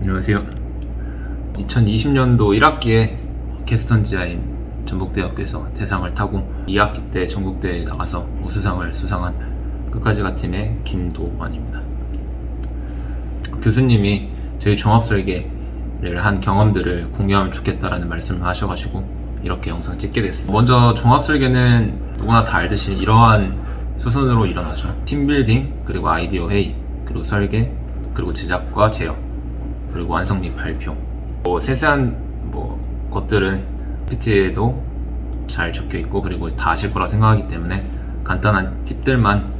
안녕하세요. 2020년도 1학기에 캐스턴지아인 전북대학교에서 대상을 타고 2학기 때 전국대회에 나가서 우수상을 수상한 끝까지 가 팀의 김도환입니다. 교수님이 저희 종합설계를 한 경험들을 공유하면 좋겠다라는 말씀을 하셔가지고 이렇게 영상 찍게 됐습니다. 먼저 종합설계는 누구나 다 알듯이 이러한 수순으로 일어나죠. 팀빌딩, 그리고 아이디어 회의, 그리고 설계, 그리고 제작과 제어, 그리고 완성 및 발표. 뭐 세세한 뭐 것들은 PPT에도 잘 적혀 있고 그리고 다 아실 거라 생각하기 때문에 간단한 팁들만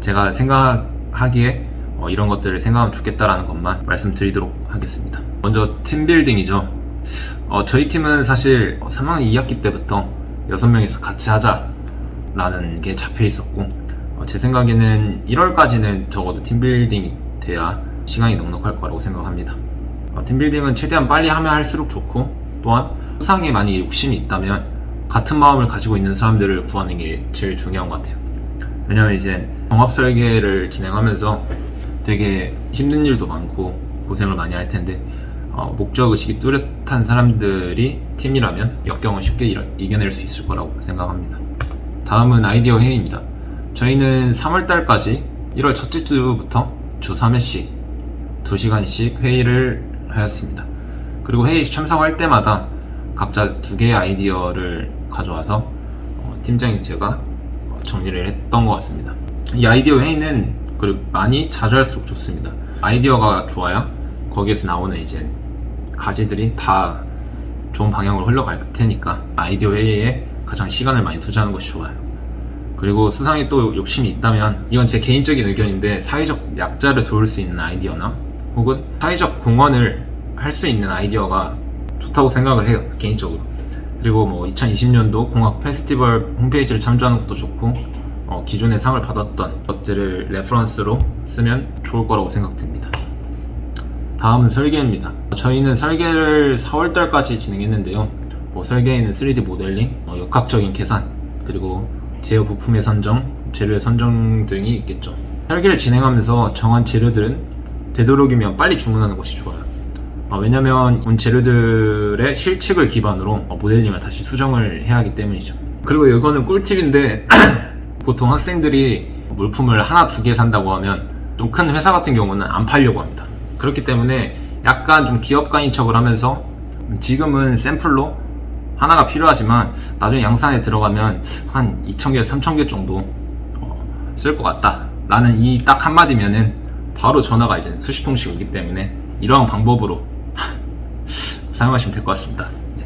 제가 생각하기에 어, 이런 것들을 생각하면 좋겠다라는 것만 말씀드리도록 하겠습니다. 먼저 팀빌딩이죠. 어, 저희 팀은 사실 3학년 2학기 때부터 6명이서 같이 하자라는 게 잡혀 있었고 어, 제 생각에는 1월까지는 적어도 팀빌딩이 돼야 시간이 넉넉할 거라고 생각합니다. 어, 팀빌딩은 최대한 빨리 하면 할수록 좋고 또한 수상에 만약에 욕심이 있다면 같은 마음을 가지고 있는 사람들을 구하는 게 제일 중요한 것 같아요. 왜냐면 이제 종합 설계를 진행하면서 되게 힘든 일도 많고 고생을 많이 할 텐데 어, 목적 의식이 뚜렷한 사람들이 팀이라면 역경을 쉽게 이겨- 이겨낼 수 있을 거라고 생각합니다. 다음은 아이디어 회의입니다. 저희는 3월달까지 1월 첫째 주부터 주 3회씩 2시간씩 회의를 하였습니다. 그리고 회의 참석할 때마다 각자 두 개의 아이디어를 가져와서 어, 팀장인 제가 어, 정리를 했던 것 같습니다. 이 아이디어 회의는 그리고 많이 자주 할수록 좋습니다. 아이디어가 좋아야 거기에서 나오는 이제 가지들이 다 좋은 방향으로 흘러갈 테니까 아이디어 회의에 가장 시간을 많이 투자하는 것이 좋아요. 그리고 수상에 또 욕심이 있다면 이건 제 개인적인 의견인데 사회적 약자를 도울 수 있는 아이디어나 혹은 사회적 공헌을 할 수 있는 아이디어가 좋다고 생각을 해요 개인적으로. 그리고 뭐 2020년도 공학 페스티벌 홈페이지를 참조하는 것도 좋고 어, 기존에 상을 받았던 것들을 레퍼런스로 쓰면 좋을 거라고 생각됩니다. 다음은 설계입니다. 저희는 설계를 4월달까지 진행했는데요. 뭐 설계에는 3D 모델링, 어, 역학적인 계산 그리고 제어 부품의 선정, 재료의 선정 등이 있겠죠. 설계를 진행하면서 정한 재료들은 되도록이면 빨리 주문하는 것이 좋아요. 아, 왜냐면 온 재료들의 실측을 기반으로 어, 모델링을 다시 수정을 해야 하기 때문이죠. 그리고 이거는 꿀팁인데 보통 학생들이 물품을 하나 두 개 산다고 하면 좀 큰 회사 같은 경우는 안 팔려고 합니다. 그렇기 때문에 약간 좀 기업가인 척을 하면서 지금은 샘플로 하나가 필요하지만 나중에 양산에 들어가면 한 2,000개, 3,000개 정도 어, 쓸것 같다. 라는 이 딱 한마디면은 바로 전화가 이제 수십 통씩 오기 때문에 이러한 방법으로 사용하시면 될 것 같습니다. 네.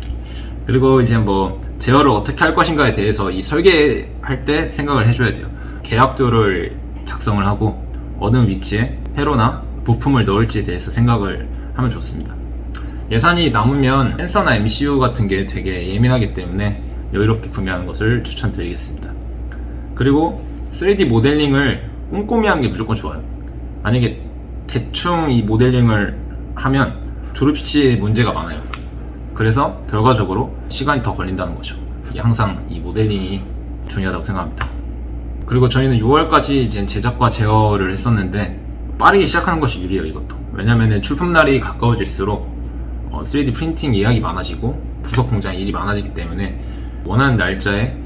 그리고 이제 뭐 제어를 어떻게 할 것인가에 대해서 이 설계할 때 생각을 해줘야 돼요. 계약도를 작성을 하고 어느 위치에 회로나 부품을 넣을지에 대해서 생각을 하면 좋습니다. 예산이 남으면 센서나 MCU 같은 게 되게 예민하기 때문에 여유롭게 구매하는 것을 추천드리겠습니다. 그리고 3D 모델링을 꼼꼼히 하는 게 무조건 좋아요. 만약에 대충 이 모델링을 하면 졸업 시에 문제가 많아요. 그래서 결과적으로 시간이 더 걸린다는 거죠. 항상 이 모델링이 중요하다고 생각합니다. 그리고 저희는 6월까지 이제 제작과 제어를 했었는데 빠르게 시작하는 것이 유리해요 이것도. 왜냐면은 출품날이 가까워질수록 어, 3D 프린팅 예약이 많아지고 부속 공장 일이 많아지기 때문에 원하는 날짜에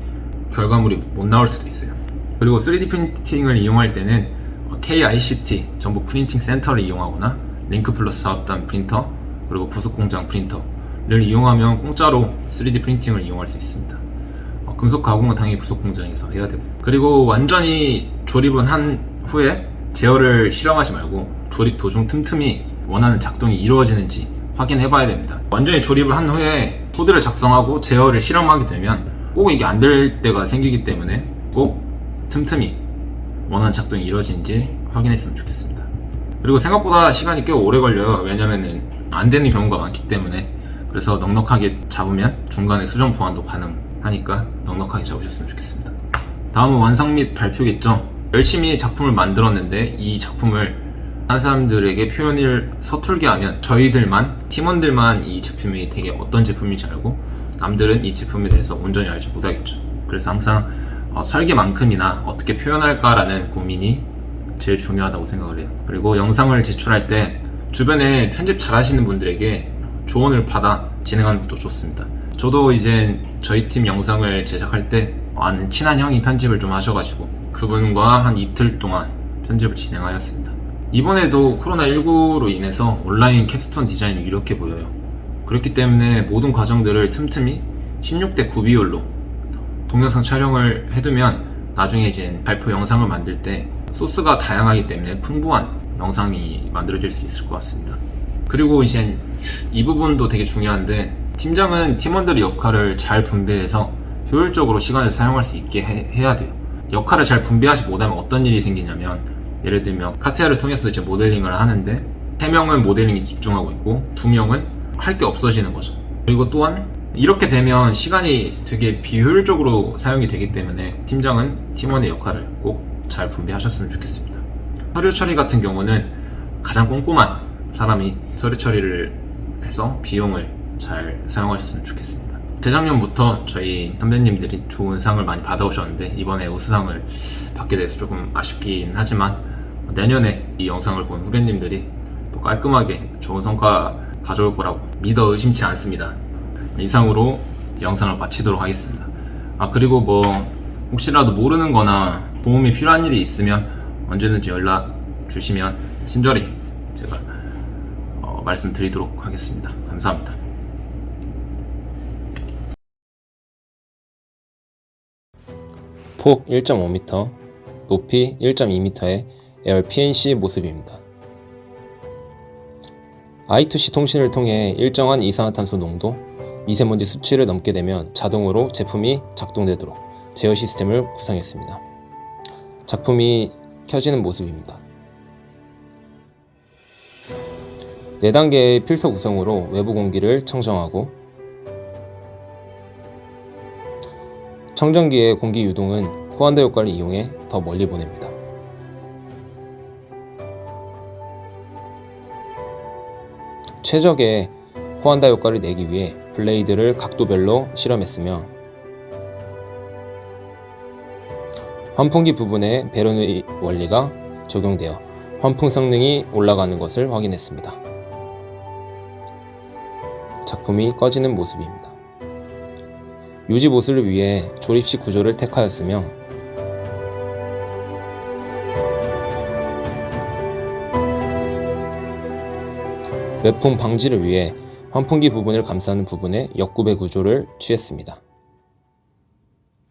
결과물이 못 나올 수도 있어요. 그리고 3D 프린팅을 이용할 때는 어, KICT 전북 프린팅 센터를 이용하거나 링크 플러스 사업단 프린터 그리고 부속 공장 프린터를 이용하면 공짜로 3D 프린팅을 이용할 수 있습니다. 어, 금속 가공은 당연히 부속 공장에서 해야 되고 그리고 완전히 조립은 한 후에 제어를 실험하지 말고 조립 도중 틈틈이 원하는 작동이 이루어지는지 확인해 봐야 됩니다. 완전히 조립을 한 후에 코드를 작성하고 제어를 실험하게 되면 꼭 이게 안 될 때가 생기기 때문에 꼭 틈틈이 원하는 작동이 이루어지는지 확인했으면 좋겠습니다. 그리고 생각보다 시간이 꽤 오래 걸려요. 왜냐면은 안 되는 경우가 많기 때문에 그래서 넉넉하게 잡으면 중간에 수정 보완도 가능하니까 넉넉하게 잡으셨으면 좋겠습니다. 다음은 완성 및 발표겠죠. 열심히 작품을 만들었는데 이 작품을 다른 사람들에게 표현을 서툴게 하면 저희들만 팀원들만 이 제품이 되게 어떤 제품인지 알고 남들은 이 제품에 대해서 온전히 알지 못하겠죠. 그래서 항상 어, 설계만큼이나 어떻게 표현할까라는 고민이 제일 중요하다고 생각을 해요. 그리고 영상을 제출할 때 주변에 편집 잘 하시는 분들에게 조언을 받아 진행하는 것도 좋습니다. 저도 이제 저희 팀 영상을 제작할 때 아는 친한 형이 편집을 좀 하셔가지고 그분과 한 이틀 동안 편집을 진행하였습니다. 이번에도 코로나19로 인해서 온라인 캡스톤 디자인이 이렇게 보여요. 그렇기 때문에 모든 과정들을 틈틈이 16대 9 비율로 동영상 촬영을 해두면 나중에 이제 발표 영상을 만들 때 소스가 다양하기 때문에 풍부한 영상이 만들어질 수 있을 것 같습니다. 그리고 이제 이 부분도 되게 중요한데 팀장은 팀원들의 역할을 잘 분배해서 효율적으로 시간을 사용할 수 있게 해, 야 돼요. 역할을 잘 분배하지 못하면 어떤 일이 생기냐면 예를 들면 카티아를 통해서 이제 모델링을 하는데 3명은 모델링에 집중하고 있고 2명은 할 게 없어지는 거죠. 그리고 또한 이렇게 되면 시간이 되게 비효율적으로 사용이 되기 때문에 팀장은 팀원의 역할을 꼭 잘 분배하셨으면 좋겠습니다. 서류 처리 같은 경우는 가장 꼼꼼한 사람이 서류 처리를 해서 비용을 잘 사용하셨으면 좋겠습니다. 재작년부터 저희 선배님들이 좋은 상을 많이 받아오셨는데 이번에 우수상을 받게 돼서 조금 아쉽긴 하지만 내년에 이 영상을 본 후배님들이 또 깔끔하게 좋은 성과 가져올 거라고 믿어 의심치 않습니다. 이상으로 영상을 마치도록 하겠습니다. 아 그리고 뭐 혹시라도 모르는 거나 도움이 필요한 일이 있으면 언제든지 연락 주시면 친절히 제가 어, 말씀드리도록 하겠습니다. 감사합니다. 폭 1.5m, 높이 1.2m의 에어 PNC 모습입니다. I2C 통신을 통해 일정한 이산화탄소 농도, 미세먼지 수치를 넘게 되면 자동으로 제품이 작동되도록 제어 시스템을 구성했습니다. 작품이 켜지는 모습입니다. 4단계의 필터 구성으로 외부 공기를 청정하고 청정기의 공기 유동은 호환도 효과를 이용해 더 멀리 보냅니다. 최적의 호환다 효과를 내기 위해 블레이드를 각도별로 실험했으며 환풍기 부분에 베르누이 원리가 적용되어 환풍 성능이 올라가는 것을 확인했습니다. 작품이 꺼지는 모습입니다. 유지 보수를 위해 조립식 구조를 택하였으며 외풍 방지를 위해 환풍기 부분을 감싸는 부분에 역구배 구조를 취했습니다.